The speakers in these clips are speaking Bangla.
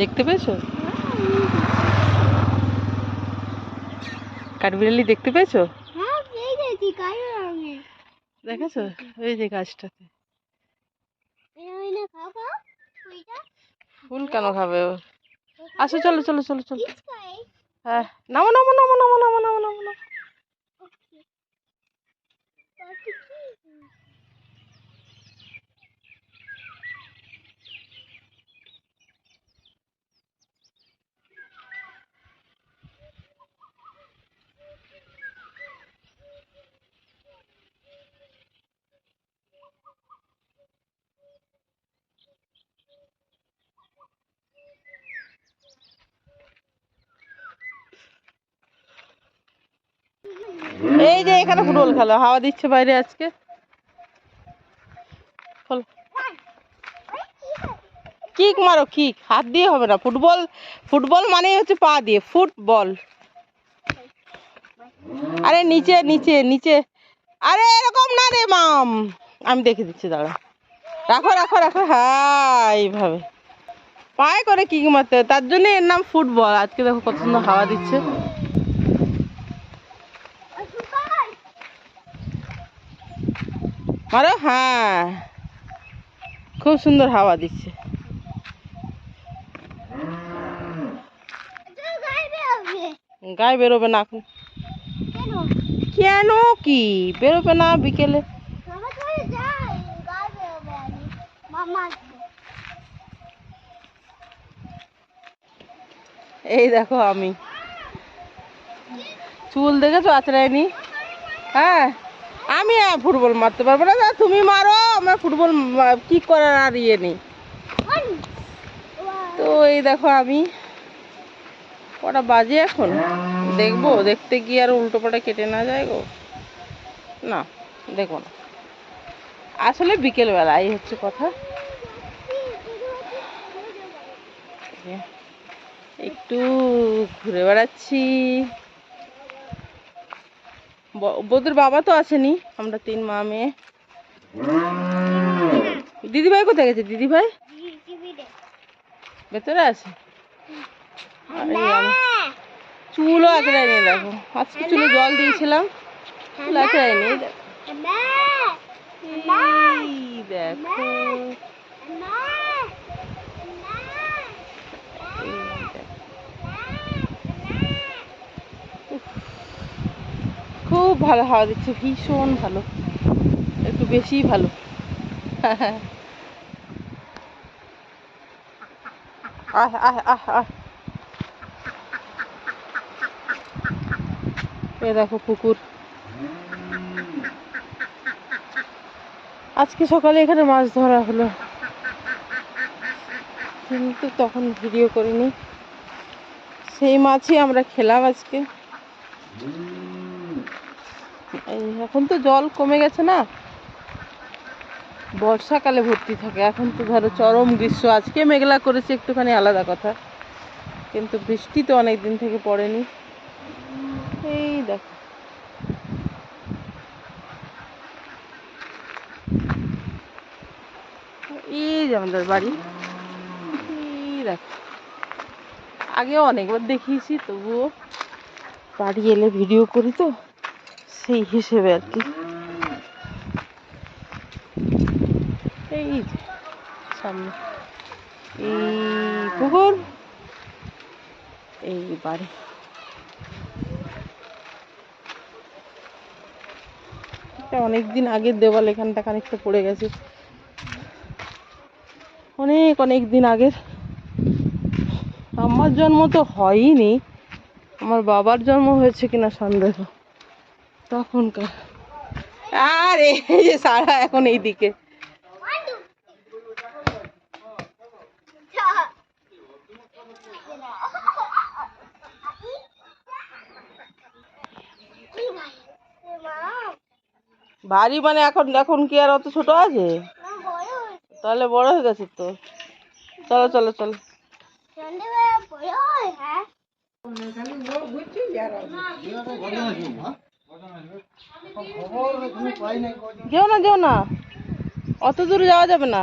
দেখতে পেয়েছ? কাঠবিড়ালি দেখতে পেয়েছ হ্যাঁ পেয়ে গেছি কালো রঙের দেখেছ? ওই যে গাছটাতে। ফুল কেন খাবে ও? আসো চলো চলো চলো চলো। হ্যাঁ নামো নামো নামো নামো নামো এই যে এখানে ফুটবল খেলো, হাওয়া দিচ্ছে বাইরে আজকে। কিক মারো, কিক। হাত দিয়ে হবে না, ফুটবল ফুটবল মানেই হচ্ছে পা দিয়ে, ফুটবল। আরে নিচে নিচে নিচে। আরে এরকম না রে মাম। আমি দেখে দিচ্ছি, দাঁড়া। রাখো রাখো রাখো। হ্যাঁ এইভাবে। পায়ে করে কিক মারতে তার জন্য এর নাম ফুটবল। আজকে দেখো কত সুন্দর হাওয়া দিচ্ছে। মারো হ্যাঁ। খুব সুন্দর হাওয়া দিচ্ছে। গায়ে বেরোবে না এখন। কেন কি? বেরোবে না বিকেলে। এই দেখো আমি। চুল দেখেছ আচড়ায়নি? হ্যাঁ। আমি ফুটবল মারতে পারব না। তুমি মারো, আমার ফুটবল কি করার আর ইয়ে নেই। তো এই দেখো আমি। কটা বাজে এখন? দেখব, দেখতে গিয়ে আর উল্টো পাটা কেটে না যায় গো। না দেখো না। আসলে বিকেলবেলা, এই হচ্ছে কথা। একটু ঘুরে বেড়াচ্ছি। বৌদির বাবা তো আসেনি আমরা তিন মা মেয়ে। দিদিভাই কোথায় গেছে? দিদিভাই। ভেতরে আছে? চুলও আঁচড়ায়নি দেখো। আজকে চুলে জল দিয়েছিলাম চুল আঁচড়ায়নি এই দেখো। মা এই দেখো মা এই দেখো। খুব ভালো হাওয়া দিচ্ছে, ভীষণ ভালো। একটু বেশি ভালো। আহ আহ দেখো পুকুর। আজকে সকালে এখানে মাছ ধরা হলো। কিন্তু তখন ভিডিও করিনি। সেই মাছই আমরা খেলাম আজকে। এই, এখন তো জল কমে গেছে না? বর্ষাকালে ভর্তি থাকে, এখন তো ধরো চরম গ্রীষ্ম। আজকে মেঘলা করেছে, একটুখানি আলাদা কথা। কিন্তু বৃষ্টি তো অনেক দিন থেকে পড়েনি। এই দেখো। এই যে আমাদের বাড়ি। এই দেখো। আগেও অনেকবার দেখিয়েছি, তবুও বাড়ি এলে ভিডিও করি তো। সেই হিসেবে আর কি। এই সামনে। এই পুকুর, এই বাড়ি। এটা অনেক দিন আগের দেওয়াল, এখানটা খানিকটা পড়ে গেছে। অনেক অনেক দিন আগের। আমার জন্ম তো হয়নি আমার বাবার জন্ম হয়েছে কিনা সন্দেহ। তখনকার। আর এই যে সারা এখন এইদিকে। মা ভারী মানে এখন এখন কি আর অত ছোট আছে? না বড় হয়েছে তাহলে বড় হয়ে গেছে তো। চলো চলো চলো। হয় হ্যাঁ। যেও না যেও না। অত দূরে যাওয়া যাবে না।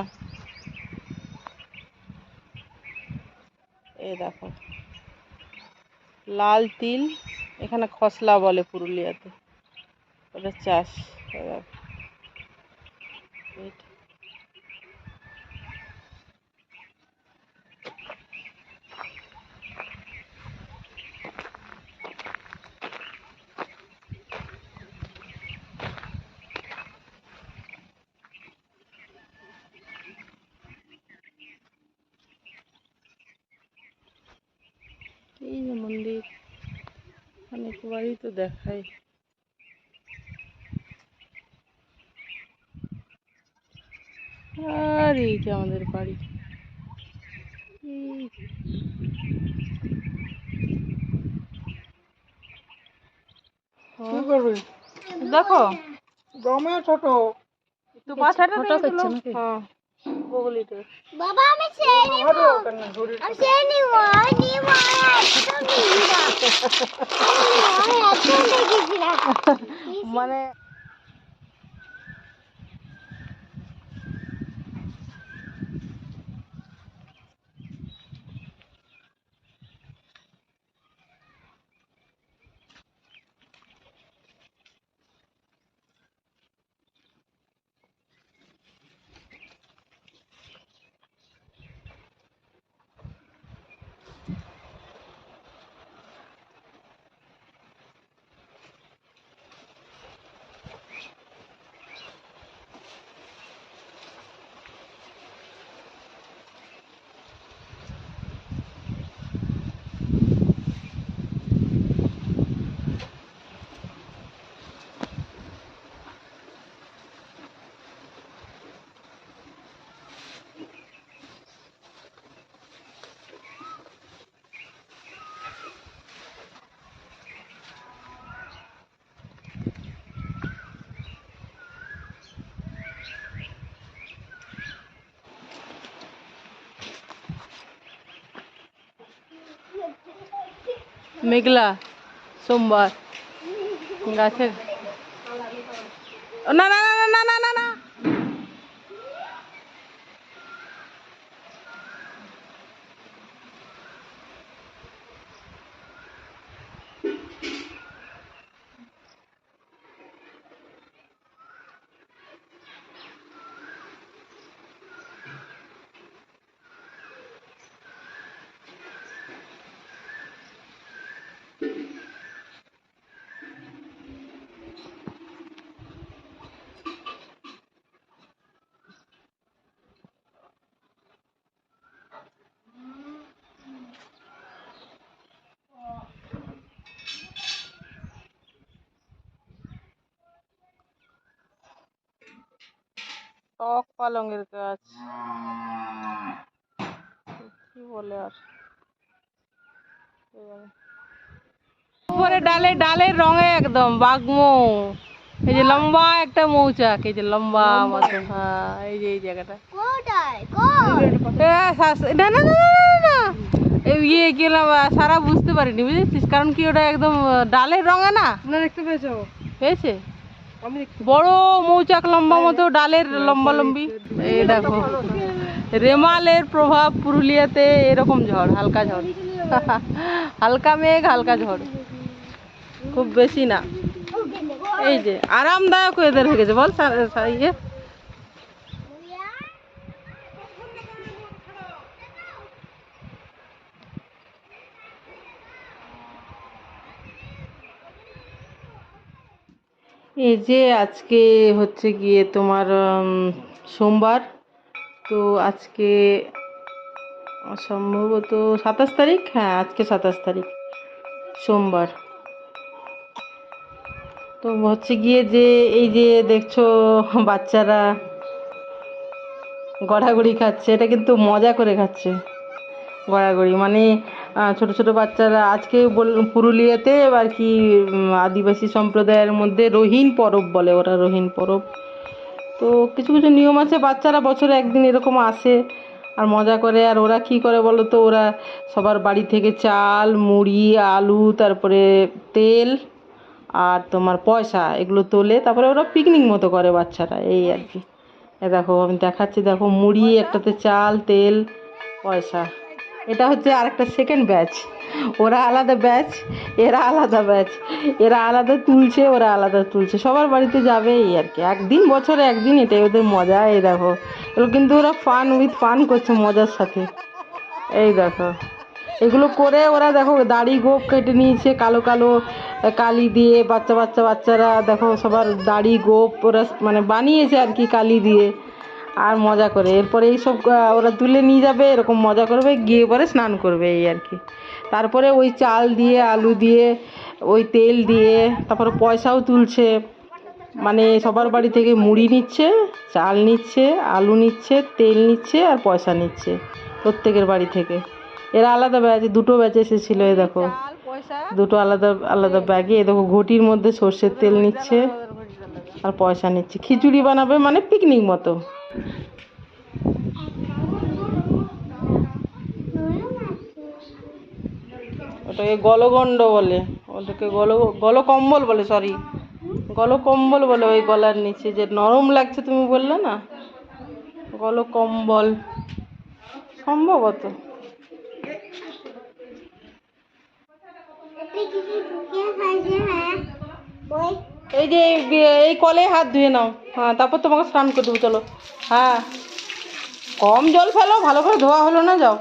এ দেখো। লাল তিল এখানে খসলা বলে পুরুলিয়াতে। ওটা চাষ। এই এই যে মন্দির। অনেকবারই তো দেখাই। আর এই যে আমাদের বাড়ি। দেখো। দমে ছোট। তো পাছাটা হ্যাঁ। বগলিতে বাবা আমি সেই নিব। আমি সেই নিব আমি নিব একদম মানে মেঘলা সোমবার গাছের না না টক পালঙের গাছ। কি বলে আর? উপরে ডালে ডালের রঙে একদম বাগমো। এই যে লম্বা একটা মৌচাক এই যে লম্বা মতো হ্যাঁ এই যে এই জায়গাটা। না না না না, ইয়ে বললাম, সারা বুঝতে পারিনি বুঝেছিস? কারণ কি ওটা একদম ডালের রঙে না? না দেখতে পেয়েছ। পেয়েছে? বড় মৌচাক লম্বা মতো, ডালের লম্বা লম্বি এই দেখো, রেমালের প্রভাব পুরুলিয়াতে এরকম ঝড়, হালকা ঝড়। হালকা মেঘ, হালকা ঝড়। খুব বেশি না। এই যে, আরামদায়ক ওয়েদার হয়ে গেছে। বল ইয়ে। এই যে আজকে হচ্ছে গিয়ে তোমার সোমবার, তো আজকে সম্ভবত সাতাশ তারিখ? হ্যাঁ আজকে সাতাশ তারিখ, সোমবার। তো হচ্ছে গিয়ে যে এই যে দেখছ বাচ্চারা গড়াগড়ি খাচ্ছে, এটা কিন্তু মজা করে খাচ্ছে গড়াগড়ি। মানে ছোট ছোট বাচ্চারা আজকে বল পুরুলিয়াতে আর কি আদিবাসী সম্প্রদায়ের মধ্যে রোহিণ পরব বলে ওরা রোহিণ পরব। তো কিছু কিছু নিয়ম আছে বাচ্চারা বছরে একদিন এরকম আসে আর মজা করে। আর ওরা কি করে বলো তো ওরা সবার বাড়ি থেকে চাল মুড়ি আলু তারপরে তেল আর তোমার পয়সা এগুলো তোলে। তারপরে ওরা পিকনিক মতো করে বাচ্চারা এই আর কি। এ দেখো আমি দেখাচ্ছি দেখো মুড়ি একটাতে চাল তেল পয়সা। এটা হচ্ছে আরেকটা সেকেন্ড ব্যাচ ওরা আলাদা ব্যাচ এরা আলাদা ব্যাচ এরা আলাদা তুলছে, ওরা আলাদা তুলছে। সবার বাড়িতে যাবে এই আর কি। একদিন, বছরে একদিন এটাই ওদের মজা, এই দেখো। এগুলো কিন্তু ওরা ফান উইথ ফান করছে মজার সাথে। এই দেখো। এগুলো করে ওরা দেখো, দাড়ি গোপ কেটে নিয়েছে কালো কালো কালি দিয়ে। বাচ্চা বাচ্চা বাচ্চারা দেখো, সবার দাড়ি গোপ ওরা মানে বানিয়েছে আর কি কালি দিয়ে। আর মজা করে। এরপরে এইসব ওরা তুলে নিয়ে যাবে এরকম মজা করবে গিয়ে পরে স্নান করবে এই আর কি। তারপরে ওই চাল দিয়ে আলু দিয়ে ওই তেল দিয়ে তারপরে পয়সাও তুলছে। মানে সবার বাড়ি থেকে মুড়ি নিচ্ছে চাল নিচ্ছে আলু নিচ্ছে তেল নিচ্ছে আর পয়সা নিচ্ছে প্রত্যেকের বাড়ি থেকে। এরা আলাদা ব্যাচ দুটো ব্যাচ এসেছিল এই দেখো। দুটো আলাদা আলাদা ব্যাগে এই দেখো ঘটির মধ্যে সর্ষের তেল নিচ্ছে আর পয়সা নিচ্ছে। খিচুড়ি বানাবে মানে পিকনিক মতো। ওটাকে গলগণ্ড বলে। ওটাকে গল, গলকম্বল বলে সরি গলকম্বল বলে ওই গলার নিচে। যে নরম লাগছে তুমি বললে না? গলকম্বল। সম্ভবত। কিছু এই যে, এই কলে হাত ধুয়ে নাও। হ্যাঁ তারপর তোমাকে স্নান করে দেবো, চলো। হ্যাঁ। কম জল ফেলো, ভালো করে ধোয়া হলো না, যাও।